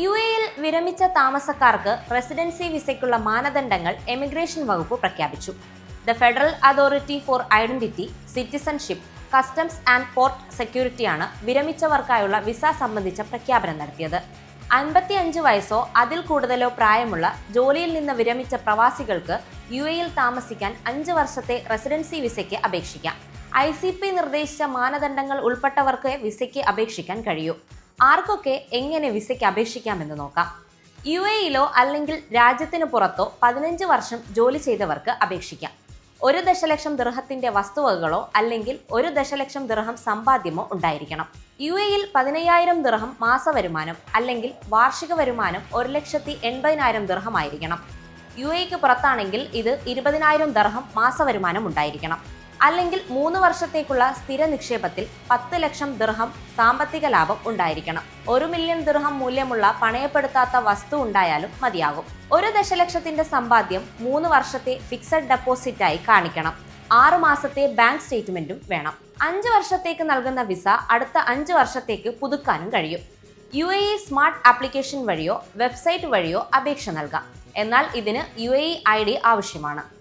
U എയിൽ വിരമിച്ച താമസക്കാർക്ക് residency വിസയ്ക്കുള്ള മാനദണ്ഡങ്ങൾ എമിഗ്രേഷൻ വകുപ്പ് പ്രഖ്യാപിച്ചു. The federal authority for identity citizenship customs and port സെക്യൂരിറ്റിയാണ് വിരമിച്ചവർക്കായുള്ള വിസ സംബന്ധിച്ച പ്രഖ്യാപനം നടത്തിയത്. അൻപത്തിയഞ്ച് വയസ്സോ അതിൽ കൂടുതലോ പ്രായമുള്ള ജോലിയിൽ നിന്ന് വിരമിച്ച പ്രവാസികൾക്ക് യു എയിൽ താമസിക്കാൻ അഞ്ച് വർഷത്തെ റെസിഡൻസി വിസയ്ക്ക് അപേക്ഷിക്കാം. ഐ സി പി നിർദ്ദേശിച്ച മാനദണ്ഡങ്ങൾ ഉൾപ്പെട്ടവർക്ക് വിസയ്ക്ക് അപേക്ഷിക്കാൻ കഴിയൂ. ആർക്കൊക്കെ എങ്ങനെ വിസയ്ക്ക് അപേക്ഷിക്കാമെന്ന് നോക്കാം. യു എയിലോ അല്ലെങ്കിൽ രാജ്യത്തിന് പുറത്തോ പതിനഞ്ച് വർഷം ജോലി ചെയ്തവർക്ക് അപേക്ഷിക്കാം. ഒരു ദശലക്ഷം ദൃഹത്തിന്റെ വസ്തുവകകളോ അല്ലെങ്കിൽ ഒരു ദശലക്ഷം ദൃഹം സമ്പാദ്യമോ ഉണ്ടായിരിക്കണം. യു എയിൽ പതിനയ്യായിരം ദിർഹം മാസവരുമാനം അല്ലെങ്കിൽ വാർഷിക വരുമാനം ഒരു ലക്ഷത്തി എൺപതിനായിരം ദൃഹമായിരിക്കണം. യു എക്ക് പുറത്താണെങ്കിൽ ഇത് ഇരുപതിനായിരം ദർഹം മാസവരുമാനം ഉണ്ടായിരിക്കണം. അല്ലെങ്കിൽ മൂന്ന് വർഷത്തേക്കുള്ള സ്ഥിര നിക്ഷേപത്തിൽ പത്ത് ലക്ഷം ദിർഹം സാമ്പത്തിക ലാഭം ഉണ്ടായിരിക്കണം. ഒരു മില്യൺ ദിർഹം മൂല്യമുള്ള പണയപ്പെടുത്താത്ത വസ്തു ഉണ്ടായാലും മതിയാകും. ഒരു ദശലക്ഷത്തിന്റെ സമ്പാദ്യം മൂന്ന് വർഷത്തെ ഫിക്സഡ് ഡെപ്പോസിറ്റായി കാണിക്കണം. ആറു മാസത്തെ ബാങ്ക് സ്റ്റേറ്റ്മെന്റും വേണം. അഞ്ച് വർഷത്തേക്ക് നൽകുന്ന വിസ അടുത്ത അഞ്ച് വർഷത്തേക്ക് പുതുക്കാനും കഴിയും. U A E smart application വഴിയോ വെബ്സൈറ്റ് വഴിയോ അപേക്ഷ നൽകാം. എന്നാൽ ഇതിന് U A E I D ആവശ്യമാണ്.